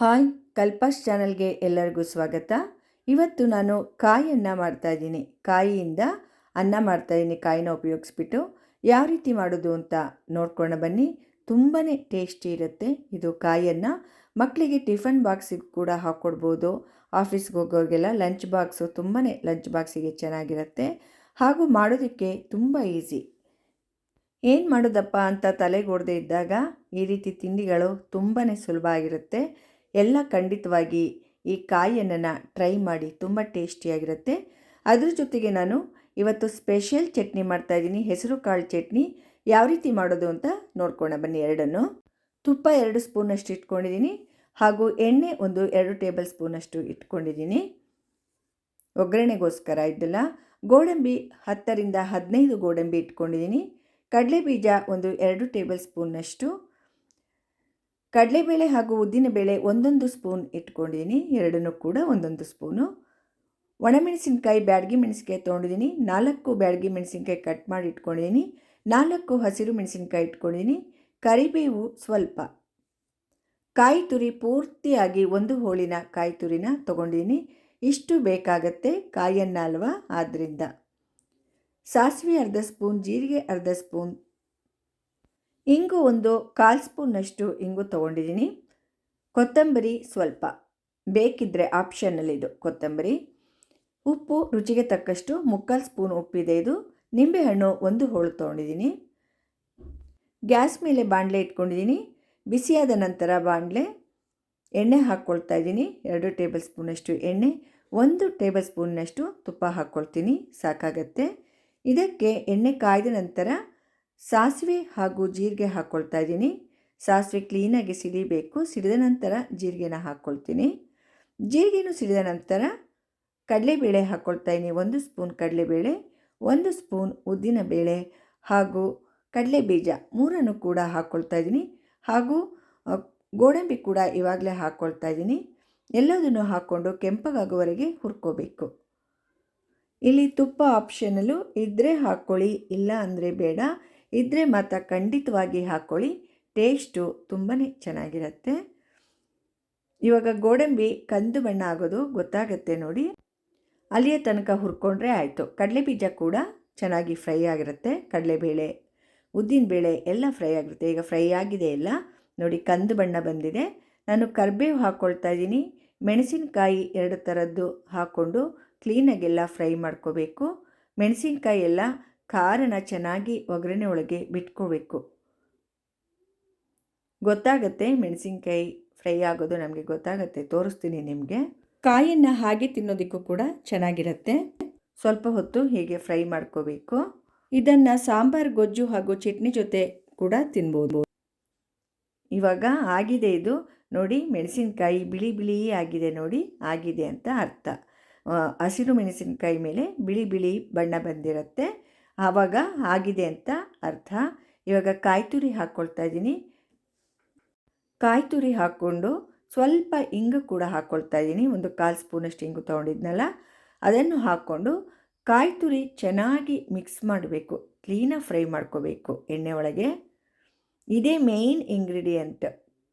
Hi ಕಲ್ಪಾಸ್ ಚಾನಲ್ಗೆ ಎಲ್ಲರಿಗೂ ಸ್ವಾಗತ. ಇವತ್ತು ನಾನು ಕಾಯಿಯನ್ನು ಮಾಡ್ತಾಯಿದ್ದೀನಿ ಕಾಯಿಯಿಂದ ಅನ್ನ ಮಾಡ್ತಾಯಿದ್ದೀನಿ ಕಾಯಿನ ಉಪಯೋಗಿಸ್ಬಿಟ್ಟು ಯಾವ ರೀತಿ ಮಾಡೋದು ಅಂತ ನೋಡ್ಕೊಂಡು ಬನ್ನಿ. ತುಂಬಾ ಟೇಸ್ಟಿ ಇರುತ್ತೆ ಇದು ಕಾಯಿಯನ್ನು ಮಕ್ಕಳಿಗೆ ಟಿಫನ್ ಬಾಕ್ಸಿಗೆ ಕೂಡ ಹಾಕ್ಕೊಡ್ಬೋದು ಆಫೀಸ್ಗೆ ಹೋಗೋರಿಗೆಲ್ಲ ಲಂಚ್ ಬಾಕ್ಸು ತುಂಬಾ ಲಂಚ್ ಬಾಕ್ಸಿಗೆ ಚೆನ್ನಾಗಿರುತ್ತೆ. ಹಾಗೂ ಮಾಡೋದಕ್ಕೆ ತುಂಬ ಈಸಿ. ಏನು ಮಾಡೋದಪ್ಪ ಅಂತ ತಲೆಗೆ ಇದ್ದಾಗ ಈ ರೀತಿ ತಿಂಡಿಗಳು ತುಂಬಾ ಸುಲಭ ಆಗಿರುತ್ತೆ. ಎಲ್ಲ ಖಂಡಿತವಾಗಿ ಈ ಕಾಯಿಯನ್ನು ಟ್ರೈ ಮಾಡಿ ತುಂಬ ಟೇಸ್ಟಿಯಾಗಿರುತ್ತೆ. ಅದ್ರ ಜೊತೆಗೆ ನಾನು ಇವತ್ತು ಸ್ಪೆಷಲ್ ಚಟ್ನಿ ಮಾಡ್ತಾಯಿದ್ದೀನಿ ಹೆಸರು ಕಾಳು ಚಟ್ನಿ. ಯಾವ ರೀತಿ ಮಾಡೋದು ಅಂತ ನೋಡ್ಕೋಣ ಬನ್ನಿ ಎರಡನ್ನು. ತುಪ್ಪ ಎರಡು ಸ್ಪೂನಷ್ಟು ಇಟ್ಕೊಂಡಿದ್ದೀನಿ. ಹಾಗೂ ಎಣ್ಣೆ ಒಂದು ಎರಡು ಟೇಬಲ್ ಸ್ಪೂನಷ್ಟು ಇಟ್ಕೊಂಡಿದ್ದೀನಿ. ಒಗ್ಗರಣೆಗೋಸ್ಕರ ಇದ್ದಲ್ಲ. ಗೋಡಂಬಿ ಹತ್ತರಿಂದ ಹದಿನೈದು ಗೋಡಂಬಿ ಇಟ್ಕೊಂಡಿದ್ದೀನಿ. ಕಡಲೆ ಬೀಜ ಒಂದು ಎರಡು ಟೇಬಲ್ ಸ್ಪೂನ್ನಷ್ಟು ಕಡಲೆಬೇಳೆ ಹಾಗೂ ಉದ್ದಿನಬೇಳೆ ಒಂದೊಂದು ಸ್ಪೂನ್ ಇಟ್ಕೊಂಡಿದ್ದೀನಿ. ಎರಡನ್ನೂ ಕೂಡ ಒಂದೊಂದು ಸ್ಪೂನು. ಒಣಮೆಣಸಿನ್ಕಾಯಿ ಬ್ಯಾಡಗಿ ಮೆಣಸಿನ್ಕಾಯಿ ತೊಗೊಂಡಿದ್ದೀನಿ. ನಾಲ್ಕು ಬ್ಯಾಡಗಿ ಮೆಣಸಿನ್ಕಾಯಿ ಕಟ್ ಮಾಡಿ ಇಟ್ಕೊಂಡಿದ್ದೀನಿ. ನಾಲ್ಕು ಹಸಿರು ಮೆಣಸಿನ್ಕಾಯಿ ಇಟ್ಕೊಂಡಿದ್ದೀನಿ. ಕರಿಬೇವು ಸ್ವಲ್ಪ. ಕಾಯಿ ತುರಿ ಪೂರ್ತಿಯಾಗಿ ಒಂದು ಹೋಳಿನ ಕಾಯಿ ತುರಿನ ತೊಗೊಂಡಿದ್ದೀನಿ. ಇಷ್ಟು ಬೇಕಾಗತ್ತೆ ಕಾಯನ್ನ ಅಲ್ವಾ? ಆದ್ದರಿಂದ ಸಾಸಿವೆ ಅರ್ಧ ಸ್ಪೂನ್, ಜೀರಿಗೆ ಅರ್ಧ ಸ್ಪೂನ್ ಇಂಗು ಒಂದು ಕಾಲು ಸ್ಪೂನ್ನಷ್ಟು ಇಂಗು ತೊಗೊಂಡಿದ್ದೀನಿ. ಕೊತ್ತಂಬರಿ ಸ್ವಲ್ಪ. ಬೇಕಿದ್ದರೆ ಇದು ಕೊತ್ತಂಬರಿ. ಉಪ್ಪು ರುಚಿಗೆ ತಕ್ಕಷ್ಟು ಮುಕ್ಕಾಲು ಸ್ಪೂನ್ ಉಪ್ಪಿದೆ ಇದು. ನಿಂಬೆಹಣ್ಣು ಒಂದು ಹೋಳು ತೊಗೊಂಡಿದ್ದೀನಿ. ಗ್ಯಾಸ್ ಮೇಲೆ ಬಾಣಲೆ ಇಟ್ಕೊಂಡಿದ್ದೀನಿ. ಬಿಸಿಯಾದ ನಂತರ ಬಾಣಲೆ ಎಣ್ಣೆ ಹಾಕ್ಕೊಳ್ತಾ ಇದ್ದೀನಿ. ಎರಡು ಟೇಬಲ್ ಸ್ಪೂನಷ್ಟು ಎಣ್ಣೆ, ಒಂದು ಟೇಬಲ್ ಸ್ಪೂನ್ನಷ್ಟು ತುಪ್ಪ ಹಾಕ್ಕೊಳ್ತೀನಿ. ಸಾಕಾಗತ್ತೆ. ಇದಕ್ಕೆ ಎಣ್ಣೆ ಕಾಯ್ದ ನಂತರ ಸಾಸಿವೆ ಹಾಗೂ ಜೀರಿಗೆ ಹಾಕ್ಕೊಳ್ತಾ ಇದ್ದೀನಿ. ಸಾಸಿವೆ ಕ್ಲೀನಾಗಿ ಸಿಡಿಬೇಕು. ಸಿಡಿದ ನಂತರ ಜೀರಿಗೆನ ಹಾಕ್ಕೊಳ್ತೀನಿ ಜೀರಿಗೆನೂ ಸಿಡಿದ ನಂತರ ಕಡಲೆಬೇಳೆ ಹಾಕ್ಕೊಳ್ತಾ ಇದ್ದೀನಿ. ಒಂದು ಸ್ಪೂನ್ ಕಡಲೆಬೇಳೆ, ಒಂದು ಸ್ಪೂನ್ ಉದ್ದಿನ ಬೇಳೆ ಹಾಗೂ ಕಡಲೆ ಬೀಜ ಮೂರನ್ನು ಕೂಡ ಹಾಕ್ಕೊಳ್ತಾ ಇದ್ದೀನಿ. ಹಾಗೂ ಗೋಡಂಬಿ ಕೂಡ ಇವಾಗಲೇ ಹಾಕ್ಕೊಳ್ತಾ ಇದ್ದೀನಿ. ಎಲ್ಲದನ್ನು ಹಾಕ್ಕೊಂಡು ಕೆಂಪಗಾಗುವವರೆಗೆ ಹುರ್ಕೋಬೇಕು. ಇಲ್ಲಿ ತುಪ್ಪ ಆಪ್ಷನಲ್ಲು ಇದ್ದರೆ ಹಾಕ್ಕೊಳ್ಳಿ ಇಲ್ಲ ಅಂದರೆ ಬೇಡ. ಇದ್ದರೆ ಮಾತ್ರ ಖಂಡಿತವಾಗಿ ಹಾಕ್ಕೊಳ್ಳಿ ಟೇಸ್ಟು ತುಂಬಾ ಚೆನ್ನಾಗಿರುತ್ತೆ. ಇವಾಗ ಗೋಡಂಬಿ ಕಂದು ಬಣ್ಣ ಆಗೋದು ಗೊತ್ತಾಗುತ್ತೆ ನೋಡಿ. ಅಲ್ಲಿಯ ತನಕ ಹುರ್ಕೊಂಡ್ರೆ ಆಯಿತು. ಕಡಲೆ ಬೀಜ ಕೂಡ ಚೆನ್ನಾಗಿ ಫ್ರೈ ಆಗಿರುತ್ತೆ. ಕಡಲೆಬೇಳೆ, ಉದ್ದಿನಬೇಳೆ ಎಲ್ಲ ಫ್ರೈ ಆಗಿರುತ್ತೆ. ಈಗ ಫ್ರೈ ಆಗಿದೆ ಎಲ್ಲ. ನೋಡಿ ಕಂದು ಬಣ್ಣ ಬಂದಿದೆ. ನಾನು ಕರ್ಬೇವು ಹಾಕ್ಕೊಳ್ತಾ ಇದ್ದೀನಿ. ಮೆಣಸಿನಕಾಯಿ ಎರಡು ಥರದ್ದು ಹಾಕ್ಕೊಂಡು ಕ್ಲೀನಾಗೆಲ್ಲ ಫ್ರೈ ಮಾಡ್ಕೋಬೇಕು. ಮೆಣಸಿನ್ಕಾಯಿ ಎಲ್ಲ ಖಾರನ ಚೆನ್ನಾಗಿ ಒಗ್ಗರಣೆ ಒಳಗೆ ಬಿಟ್ಕೋಬೇಕು. ಗೊತ್ತಾಗತ್ತೆ? ಮೆಣಸಿನ್ಕಾಯಿ ಫ್ರೈ ಆಗೋದು ನಮಗೆ ಗೊತ್ತಾಗತ್ತೆ. ತೋರಿಸ್ತೀನಿ ನಿಮಗೆ. ಕಾಯಿಯನ್ನು ಹಾಗೆ ತಿನ್ನೋದಕ್ಕೂ ಕೂಡ ಚೆನ್ನಾಗಿರುತ್ತೆ. ಸ್ವಲ್ಪ ಹೊತ್ತು ಹೀಗೆ ಫ್ರೈ ಮಾಡ್ಕೋಬೇಕು. ಇದನ್ನು ಸಾಂಬಾರು, ಗೊಜ್ಜು ಹಾಗೂ ಚಟ್ನಿ ಜೊತೆ ಕೂಡ ತಿನ್ಬೋದು. ಇವಾಗ ಆಗಿದೆ ಇದು. ನೋಡಿ, ಮೆಣಸಿನ್ಕಾಯಿ ಬಿಳಿ ಬಿಳಿ ಆಗಿದೆ ನೋಡಿ. ಆಗಿದೆ ಅಂತ ಅರ್ಥ. ಹಸಿರು ಮೆಣಸಿನಕಾಯಿ ಮೇಲೆ ಬಿಳಿ ಬಿಳಿ ಬಣ್ಣ ಬಂದಿರುತ್ತೆ. ಆವಾಗ ಆಗಿದೆ ಅಂತ ಅರ್ಥ. ಇವಾಗ ಕಾಯಿ ತುರಿ ಹಾಕ್ಕೊಳ್ತಾ ಇದ್ದೀನಿ. ಕಾಯಿ ತುರಿ ಹಾಕ್ಕೊಂಡು ಸ್ವಲ್ಪ ಇಂಗು ಕೂಡ ಹಾಕ್ಕೊಳ್ತಾ ಇದ್ದೀನಿ. ಒಂದು ಕಾಲು ಸ್ಪೂನಷ್ಟು ಇಂಗು ತೊಗೊಂಡಿದ್ನಲ್ಲ, ಅದನ್ನು ಹಾಕ್ಕೊಂಡು ಕಾಯಿ ತುರಿ ಚೆನ್ನಾಗಿ ಮಿಕ್ಸ್ ಮಾಡಬೇಕು. ಕ್ಲೀನಾಗಿ ಫ್ರೈ ಮಾಡ್ಕೋಬೇಕು ಎಣ್ಣೆ ಒಳಗೆ. ಇದೇ ಮೇಯ್ನ್ ಇಂಗ್ರೀಡಿಯೆಂಟ್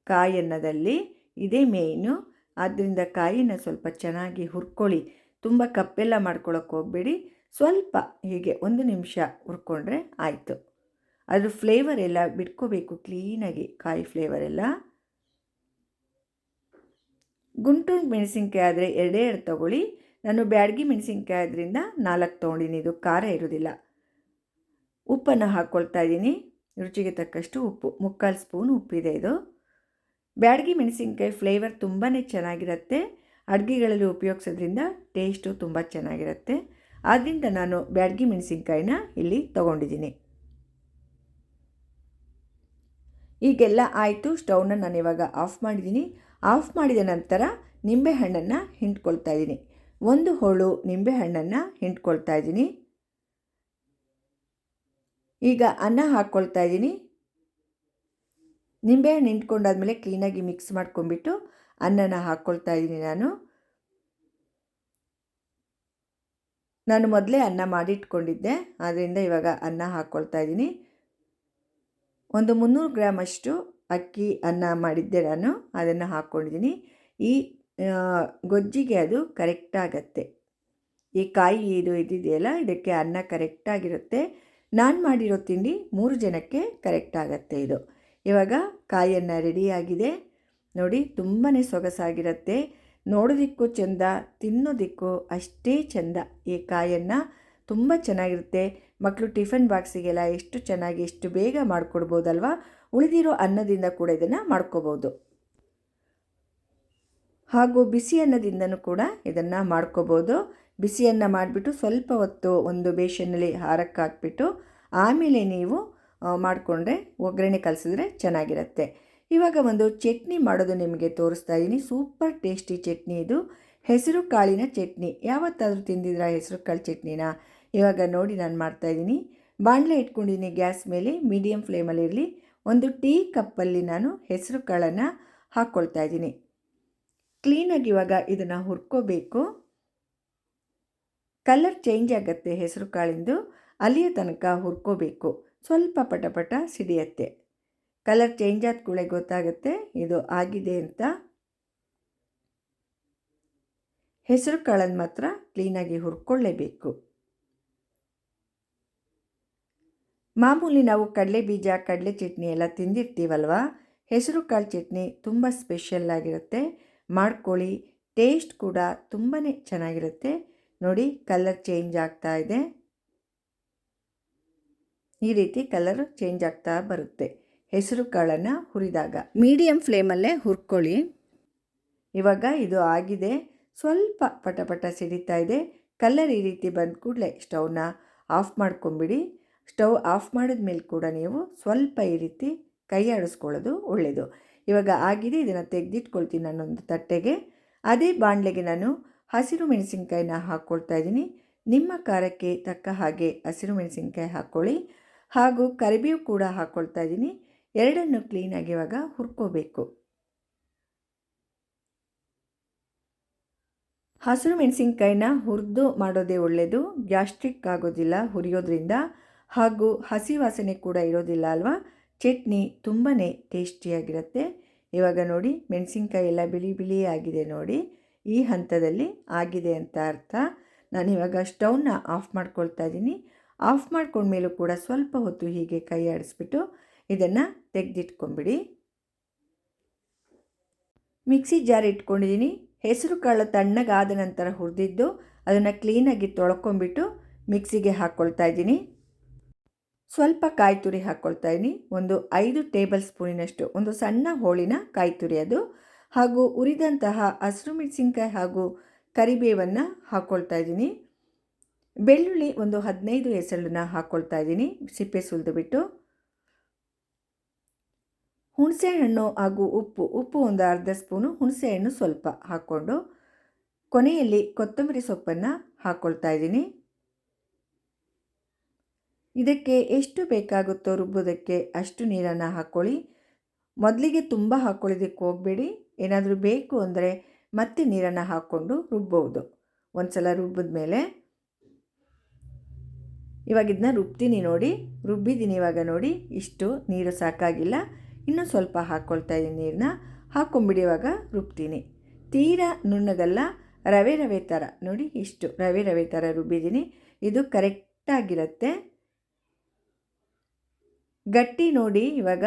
ಕಾಯಿ ಅನ್ನದಲ್ಲಿ ಇದೇ ಮೇಯ್ನು. ಆದ್ದರಿಂದ ಕಾಯಿನ ಸ್ವಲ್ಪ ಚೆನ್ನಾಗಿ ಹುರ್ಕೊಳ್ಳಿ. ತುಂಬ ಕಪ್ಪೆಲ್ಲ ಮಾಡ್ಕೊಳಕ್ಕೆ ಹೋಗಬೇಡಿ. ಸ್ವಲ್ಪ ಹೀಗೆ ಒಂದು ನಿಮಿಷ ಹುರ್ಕೊಂಡ್ರೆ ಆಯಿತು. ಅದ್ರ ಫ್ಲೇವರ್ ಎಲ್ಲ ಬಿಟ್ಕೋಬೇಕು ಕ್ಲೀನಾಗಿ ಕಾಯಿ ಫ್ಲೇವರ್ ಎಲ್ಲ. ಗುಂಟೂರು ಮೆಣಸಿನ್ಕಾಯಿ ಆದರೆ ಎರಡೇ ಎರಡು ತೊಗೊಳ್ಳಿ. ನಾನು ಬ್ಯಾಡಗಿ ಮೆಣಸಿನ್ಕಾಯಿ ಆದ್ದರಿಂದ ನಾಲ್ಕು ತೊಗೊಂಡಿನಿ, ಇದು ಖಾರ ಇರೋದಿಲ್ಲ. ಉಪ್ಪನ್ನು ಹಾಕ್ಕೊಳ್ತಾ ಇದ್ದೀನಿ. ರುಚಿಗೆ ತಕ್ಕಷ್ಟು ಉಪ್ಪು, ಮುಕ್ಕಾಲು ಸ್ಪೂನ್ ಉಪ್ಪಿದೆ ಇದು. ಬ್ಯಾಡಗಿ ಮೆಣಸಿನ್ಕಾಯಿ ಫ್ಲೇವರ್ ತುಂಬಾ ಚೆನ್ನಾಗಿರುತ್ತೆ. ಅಡುಗೆಗಳಲ್ಲಿ ಉಪಯೋಗಿಸೋದ್ರಿಂದ ಟೇಸ್ಟು ತುಂಬ ಚೆನ್ನಾಗಿರುತ್ತೆ. ಆದ್ದರಿಂದ ನಾನು ಬ್ಯಾಡಗಿ ಮೆಣಸಿನ್ಕಾಯಿನ ಇಲ್ಲಿ ತೊಗೊಂಡಿದ್ದೀನಿ. ಈಗೆಲ್ಲ ಆಯಿತು, ಸ್ಟೌವ್ನ ನಾನು ಇವಾಗ ಆಫ್ ಮಾಡಿದ್ದೀನಿ. ಆಫ್ ಮಾಡಿದ ನಂತರ ನಿಂಬೆಹಣ್ಣನ್ನು ಹಿಂಡ್ಕೊಳ್ತಾ ಇದ್ದೀನಿ. ಒಂದು ಹೋಳು ನಿಂಬೆಹಣ್ಣನ್ನು ಹಿಂಡ್ಕೊಳ್ತಾ ಇದ್ದೀನಿ. ಈಗ ಅನ್ನ ಹಾಕ್ಕೊಳ್ತಾ ಇದ್ದೀನಿ. ನಿಂಬೆಹಣ್ಣು ಹಿಂಡ್ಕೊಂಡಾದ್ಮೇಲೆ ಕ್ಲೀನಾಗಿ ಮಿಕ್ಸ್ ಮಾಡ್ಕೊಂಡ್ಬಿಟ್ಟು ಅನ್ನನ ಹಾಕ್ಕೊಳ್ತಾ ಇದ್ದೀನಿ ನಾನು. ನಾನು ಮೊದಲೇ ಅನ್ನ ಮಾಡಿಟ್ಕೊಂಡಿದ್ದೆ. ಆದ್ದರಿಂದ ಇವಾಗ ಅನ್ನ ಹಾಕ್ಕೊಳ್ತಾ ಇದ್ದೀನಿ. ಒಂದು ಮುನ್ನೂರು ಗ್ರಾಮ್ ಅಷ್ಟು ಅಕ್ಕಿ ಅನ್ನ ಮಾಡಿದ್ದೆ ನಾನು. ಅದನ್ನು ಹಾಕ್ಕೊಂಡಿದ್ದೀನಿ ಈ ಗೊಜ್ಜಿಗೆ ಅದು ಕರೆಕ್ಟ್ ಆಗತ್ತೆ. ಈ ಕಾಯಿ ಇದು ಇದಿದೆಯಲ್ಲ, ಇದಕ್ಕೆ ಅನ್ನ ಕರೆಕ್ಟಾಗಿರುತ್ತೆ ನಾನು ಮಾಡಿರೋ ತಿಂಡಿ ಮೂರು ಜನಕ್ಕೆ ಕರೆಕ್ಟ್ ಆಗತ್ತೆ ಇದು. ಇವಾಗ ಕಾಯನ್ನು ರೆಡಿಯಾಗಿದೆ ನೋಡಿ ತುಂಬಾ ಸೊಗಸಾಗಿರುತ್ತೆ. ನೋಡೋದಕ್ಕೂ ಚೆಂದ, ತಿನ್ನೋದಿಕ್ಕೂ ಅಷ್ಟೇ ಚೆಂದ. ಈ ಕಾಯನ್ನು ತುಂಬ ಚೆನ್ನಾಗಿರುತ್ತೆ. ಮಕ್ಕಳು ಟಿಫನ್ ಬಾಕ್ಸಿಗೆಲ್ಲ ಎಷ್ಟು ಚೆನ್ನಾಗಿ, ಎಷ್ಟು ಬೇಗ ಮಾಡಿಕೊಡ್ಬೋದಲ್ವಾ? ಉಳಿದಿರೋ ಅನ್ನದಿಂದ ಕೂಡ ಇದನ್ನು ಮಾಡ್ಕೋಬೋದು. ಹಾಗೂ ಬಿಸಿ ಅನ್ನದಿಂದನೂ ಕೂಡ ಇದನ್ನು ಮಾಡ್ಕೋಬೋದು. ಬಿಸಿಯನ್ನು ಮಾಡಿಬಿಟ್ಟು ಸ್ವಲ್ಪ ಹೊತ್ತು ಒಂದು ಬೇಷನ್ನಲ್ಲಿ ಹಾರಕ್ಕೆ ಹಾಕ್ಬಿಟ್ಟು ಆಮೇಲೆ ನೀವು ಮಾಡಿಕೊಂಡ್ರೆ ಒಗ್ಗರಣೆ ಕಲಸಿದ್ರೆ ಚೆನ್ನಾಗಿರುತ್ತೆ. ಇವಾಗ ಒಂದು ಚಟ್ನಿ ಮಾಡೋದು ನಿಮಗೆ ತೋರಿಸ್ತಾ ಇದ್ದೀನಿ ಸೂಪರ್ ಟೇಸ್ಟಿ ಚಟ್ನಿ ಇದು. ಹೆಸರು ಕಾಳಿನ ಚಟ್ನಿ. ಯಾವತ್ತಾದರೂ ತಿಂದಿದ್ರಾ ಹೆಸರು ಕಾಳು ಚಟ್ನಿನ? ಇವಾಗ ನೋಡಿ ನಾನು ಮಾಡ್ತಾಯಿದ್ದೀನಿ ಬಾಣಲೆ ಇಟ್ಕೊಂಡಿದ್ದೀನಿ ಗ್ಯಾಸ್ ಮೇಲೆ ಮೀಡಿಯಮ್ ಫ್ಲೇಮಲ್ಲಿರಲಿ ಒಂದು ಟೀ ಕಪ್ಪಲ್ಲಿ ನಾನು ಹೆಸರು ಕಾಳನ್ನು ಹಾಕ್ಕೊಳ್ತಾ ಇದ್ದೀನಿ ಕ್ಲೀನಾಗಿ ಇವಾಗ ಇದನ್ನು ಹುರ್ಕೋಬೇಕು. ಕಲರ್ ಚೇಂಜ್ ಆಗುತ್ತೆ ಹೆಸರು ಕಾಳಿಂದು. ಅಲ್ಲಿಯ ತನಕ ಹುರ್ಕೋಬೇಕು. ಸ್ವಲ್ಪ ಪಟಪಟ ಪಟ ಸಿಡಿಯತ್ತೆ. ಕಲರ್ ಚೇಂಜ್ ಆದ ಕೂಡಲೇ ಗೊತ್ತಾಗುತ್ತೆ. ಇದು ಆಗಿದೆ ಅಂತ. ಹೆಸರು ಕಾಳನ್ನು ಮಾತ್ರ ಕ್ಲೀನಾಗಿ ಹುರ್ಕೊಳ್ಳೇಬೇಕು. ಮಾಮೂಲಿ ನಾವು ಕಡಲೆ ಬೀಜ, ಕಡಲೆ ಚಟ್ನಿ ಎಲ್ಲ ತಿಂದಿರ್ತೀವಲ್ವ? ಹೆಸರು ಕಾಳು ಚಟ್ನಿ ತುಂಬ ಸ್ಪೆಷಲ್ ಆಗಿರುತ್ತೆ. ಮಾಡ್ಕೊಳ್ಳಿ. ಟೇಸ್ಟ್ ಕೂಡ ತುಂಬಾ ಚೆನ್ನಾಗಿರುತ್ತೆ. ನೋಡಿ ಕಲರ್ ಚೇಂಜ್ ಆಗ್ತಾ ಇದೆ. ಈ ರೀತಿ ಕಲರ್ ಚೇಂಜ್ ಆಗ್ತಾ ಬರುತ್ತೆ. ಹೆಸರು ಕಾಳನ್ನು ಹುರಿದಾಗ. ಮೀಡಿಯಮ್ ಫ್ಲೇಮಲ್ಲೇ ಹುರ್ಕೊಳ್ಳಿ. ಇವಾಗ ಇದು ಆಗಿದೆ. ಸ್ವಲ್ಪ ಪಟ ಪಟ ಸಿಡಿತಾ ಇದೆ. ಕಲ್ಲರ್ ಈ ರೀತಿ ಬಂದ ಕೂಡಲೇ ಸ್ಟವ್ನ ಆಫ್ ಮಾಡ್ಕೊಂಬಿಡಿ. ಸ್ಟವ್ ಆಫ್ ಮಾಡಿದ ಮೇಲೆ ಕೂಡ ನೀವು ಸ್ವಲ್ಪ ಈ ರೀತಿ ಕೈ ಆಡಿಸ್ಕೊಳ್ಳೋದು ಒಳ್ಳೆಯದು ಇವಾಗ ಆಗಿದೆ. ಇದನ್ನು ತೆಗೆದಿಟ್ಕೊಳ್ತೀನಿ ನಾನೊಂದು ತಟ್ಟೆಗೆ. ಅದೇ ಬಾಣಲೆಗೆ ನಾನು ಹಸಿರು ಮೆಣಸಿನ್ಕಾಯಿನ ಹಾಕ್ಕೊಳ್ತಾ ಇದ್ದೀನಿ. ನಿಮ್ಮ ಖಾರಕ್ಕೆ ತಕ್ಕ ಹಾಗೆ ಹಸಿರು ಮೆಣಸಿನ್ಕಾಯಿ ಹಾಕ್ಕೊಳ್ಳಿ ಹಾಗೂ ಕರಿಬೇವು ಕೂಡ ಹಾಕ್ಕೊಳ್ತಾ ಇದ್ದೀನಿ. ಎರಡನ್ನು ಕ್ಲೀನಾಗಿ ಇವಾಗ ಹುರ್ಕೋಬೇಕು. ಹಸಿರು ಮೆಣಸಿನ್ಕಾಯಿನ ಹುರಿದು ಮಾಡೋದೇ ಒಳ್ಳೆಯದು ಗ್ಯಾಸ್ಟ್ರಿಕ್ ಆಗೋದಿಲ್ಲ, ಹುರಿಯೋದ್ರಿಂದ. ಹಾಗೂ ಹಸಿ ವಾಸನೆ ಕೂಡ ಇರೋದಿಲ್ಲ ಅಲ್ವಾ? ಚಟ್ನಿ ತುಂಬಾ ಟೇಸ್ಟಿಯಾಗಿರುತ್ತೆ. ಇವಾಗ ನೋಡಿ, ಮೆಣಸಿನ್ಕಾಯಿ ಎಲ್ಲ ಬಿಳಿ ಬಿಳಿ ಆಗಿದೆ ನೋಡಿ. ಈ ಹಂತದಲ್ಲಿ ಆಗಿದೆ ಅಂತ ಅರ್ಥ. ನಾನು ಇವಾಗ ಸ್ಟವ್ನ ಆಫ್ ಮಾಡ್ಕೊಳ್ತಾ ಇದ್ದೀನಿ. ಆಫ್ ಮಾಡ್ಕೊಂಡ್ಮೇಲೂ ಕೂಡ ಸ್ವಲ್ಪ ಹೊತ್ತು ಹೀಗೆ ಕೈ ಆಡಿಸ್ಬಿಟ್ಟು ಇದನ್ನು ತೆಗೆದಿಟ್ಕೊಂಬಿಡಿ. ಮಿಕ್ಸಿ ಜಾರ್ ಇಟ್ಕೊಂಡಿದ್ದೀನಿ ಹೆಸರು ಕಾಳು ತಣ್ಣಗಾದ ನಂತರ ಹುರಿದಿದ್ದು ಅದನ್ನು ಕ್ಲೀನಾಗಿ ತೊಳ್ಕೊಂಬಿಟ್ಟು ಮಿಕ್ಸಿಗೆ ಹಾಕ್ಕೊಳ್ತಾ ಇದ್ದೀನಿ. ಸ್ವಲ್ಪ ಕಾಯಿ ತುರಿ ಹಾಕ್ಕೊಳ್ತಾ ಇದ್ದೀನಿ. ಒಂದು ಐದು ಟೇಬಲ್ ಸ್ಪೂನಿನಷ್ಟು, ಒಂದು ಸಣ್ಣ ಹೋಳಿನ ಕಾಯಿ ತುರಿ ಅದು. ಹಾಗೂ ಉರಿದಂತಹ ಹಸಿರು ಮೆಣಸಿನ್ಕಾಯಿ ಹಾಗೂ ಕರಿಬೇವನ್ನು ಹಾಕ್ಕೊಳ್ತಾ ಇದ್ದೀನಿ. ಬೆಳ್ಳುಳ್ಳಿ ಒಂದು ಹದಿನೈದು ಎಸಳನ್ನ ಹಾಕ್ಕೊಳ್ತಾ ಇದ್ದೀನಿ. ಸಿಪ್ಪೆ ಸುಲಿದು ಬಿಟ್ಟು. ಹುಣಸೆಹಣ್ಣು ಹಾಗೂ ಉಪ್ಪು ಉಪ್ಪು ಒಂದು ಅರ್ಧ ಸ್ಪೂನು, ಹುಣಸೆಹಣ್ಣು ಸ್ವಲ್ಪ ಹಾಕ್ಕೊಂಡು ಕೊನೆಯಲ್ಲಿ ಕೊತ್ತಂಬರಿ ಸೊಪ್ಪನ್ನು ಹಾಕ್ಕೊಳ್ತಾ ಇದ್ದೀನಿ. ಇದಕ್ಕೆ ಎಷ್ಟು ಬೇಕಾಗುತ್ತೋ ರುಬ್ಬೋದಕ್ಕೆ ಅಷ್ಟು ನೀರನ್ನು ಹಾಕ್ಕೊಳ್ಳಿ ಮೊದಲಿಗೆ ತುಂಬ ಹಾಕ್ಕೊಳ್ಳೋದಕ್ಕೆ ಹೋಗಬೇಡಿ. ಏನಾದರೂ ಬೇಕು ಅಂದರೆ ಮತ್ತೆ ನೀರನ್ನು ಹಾಕ್ಕೊಂಡು ರುಬ್ಬೋದು. ಒಂದು ಸಲ ರುಬ್ಬಿದ ಮೇಲೆ ಇವಾಗ ಇದನ್ನ ರುಬ್ತೀನಿ ನೋಡಿ. ರುಬ್ಬಿದ್ದೀನಿ ಇವಾಗ ನೋಡಿ. ಇಷ್ಟು ನೀರು ಸಾಕಾಗಿಲ್ಲ. ಇನ್ನೂ ಸ್ವಲ್ಪ ಹಾಕ್ಕೊಳ್ತಾ ಇದ್ದೀನಿ ನೀರನ್ನ. ಹಾಕ್ಕೊಂಬಿಡಿ ಇವಾಗ ರುಬ್ತೀನಿ. ತೀರಾ ನುಣ್ಣಗಲ್ಲ, ರವೆ ರವೆ ಥರ. ನೋಡಿ ಇಷ್ಟು ರವೆ ರವೆ ಥರ ರುಬ್ಬಿದ್ದೀನಿ. ಇದು ಕರೆಕ್ಟಾಗಿರುತ್ತೆ ಗಟ್ಟಿ ನೋಡಿ ಇವಾಗ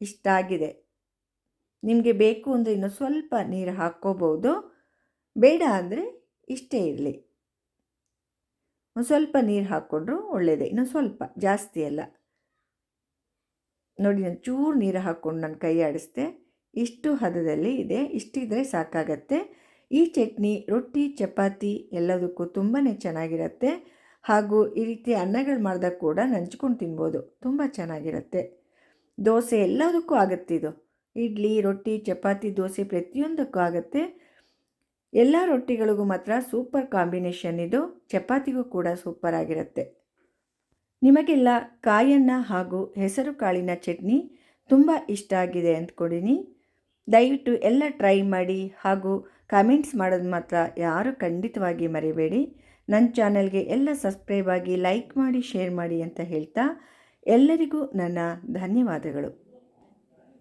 ಇಷ್ಟಾಗಿದೆ ನಿಮಗೆ ಬೇಕು ಅಂದರೆ ಇನ್ನು ಸ್ವಲ್ಪ ನೀರು ಹಾಕ್ಕೋಬೋದು. ಬೇಡ ಅಂದರೆ ಇಷ್ಟೇ ಇರಲಿ. ಒಂದು ಸ್ವಲ್ಪ ನೀರು ಹಾಕ್ಕೊಂಡ್ರು ಒಳ್ಳೆಯದೇ ಇನ್ನು ಸ್ವಲ್ಪ ಜಾಸ್ತಿ ಅಲ್ಲ. ನೋಡಿ, ನಾನು ಚೂರು ನೀರು ಹಾಕ್ಕೊಂಡು ನಾನು ಕೈ ಆಡಿಸ್ದೆ. ಇಷ್ಟು ಹದದಲ್ಲಿ ಇದೆ, ಇಷ್ಟಿದ್ರೆ ಸಾಕಾಗತ್ತೆ. ಈ ಚಟ್ನಿ, ರೊಟ್ಟಿ, ಚಪಾತಿ ಎಲ್ಲದಕ್ಕೂ ತುಂಬಾ ಚೆನ್ನಾಗಿರುತ್ತೆ. ಹಾಗೂ ಈ ರೀತಿ ಅನ್ನಗಳು ಮಾಡಿದಾಗ ಕೂಡ ನಂಚ್ಕೊಂಡು ತಿನ್ಬೋದು, ತುಂಬ ಚೆನ್ನಾಗಿರುತ್ತೆ. ದೋಸೆ ಎಲ್ಲದಕ್ಕೂ ಆಗುತ್ತೆ ಇದು. ಇಡ್ಲಿ, ರೊಟ್ಟಿ, ಚಪಾತಿ, ದೋಸೆ ಪ್ರತಿಯೊಂದಕ್ಕೂ ಆಗುತ್ತೆ. ಎಲ್ಲ ರೊಟ್ಟಿಗಳಿಗೂ ಮಾತ್ರ ಸೂಪರ್ ಕಾಂಬಿನೇಷನ್ ಇದು. ಚಪಾತಿಗೂ ಕೂಡ ಸೂಪರ್ ಆಗಿರುತ್ತೆ. ನಿಮಗೆಲ್ಲ ಕಾಯನ್ನ ಹಾಗೂ ಹೆಸರು ಕಾಳಿನ ಚಟ್ನಿ ತುಂಬ ಇಷ್ಟ ಆಗಿದೆ ಅಂದ್ಕೊಂಡಿನಿ. ದಯವಿಟ್ಟು ಎಲ್ಲ ಟ್ರೈ ಮಾಡಿ ಹಾಗೂ ಕಮೆಂಟ್ಸ್ ಮಾಡೋದು ಮಾತ್ರ ಯಾರು ಖಂಡಿತವಾಗಿ ಮರಿಬೇಡಿ. ನನ್ನ ಚಾನಲ್ಗೆ ಎಲ್ಲ ಸಬ್ಸ್ಕ್ರೈಬ್ ಆಗಿ ಲೈಕ್ ಮಾಡಿ, ಶೇರ್ ಮಾಡಿ ಅಂತ ಹೇಳ್ತಾ ಎಲ್ಲರಿಗೂ ನನ್ನ ಧನ್ಯವಾದಗಳು.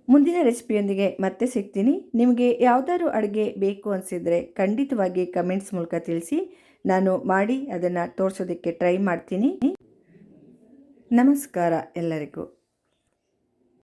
ಮುಂದಿನ ರೆಸಿಪಿಯೊಂದಿಗೆ ಮತ್ತೆ ಸಿಗ್ತೀನಿ. ನಿಮಗೆ ಯಾವುದಾದ್ರು ಅಡುಗೆ ಬೇಕು ಅನಿಸಿದರೆ ಖಂಡಿತವಾಗಿ ಕಮೆಂಟ್ಸ್ ಮೂಲಕ ತಿಳಿಸಿ. ನಾನು ಮಾಡಿ ಅದನ್ನು ತೋರಿಸೋದಕ್ಕೆ ಟ್ರೈ ಮಾಡ್ತೀನಿ. ನಮಸ್ಕಾರ ಎಲ್ಲರಿಗೂ.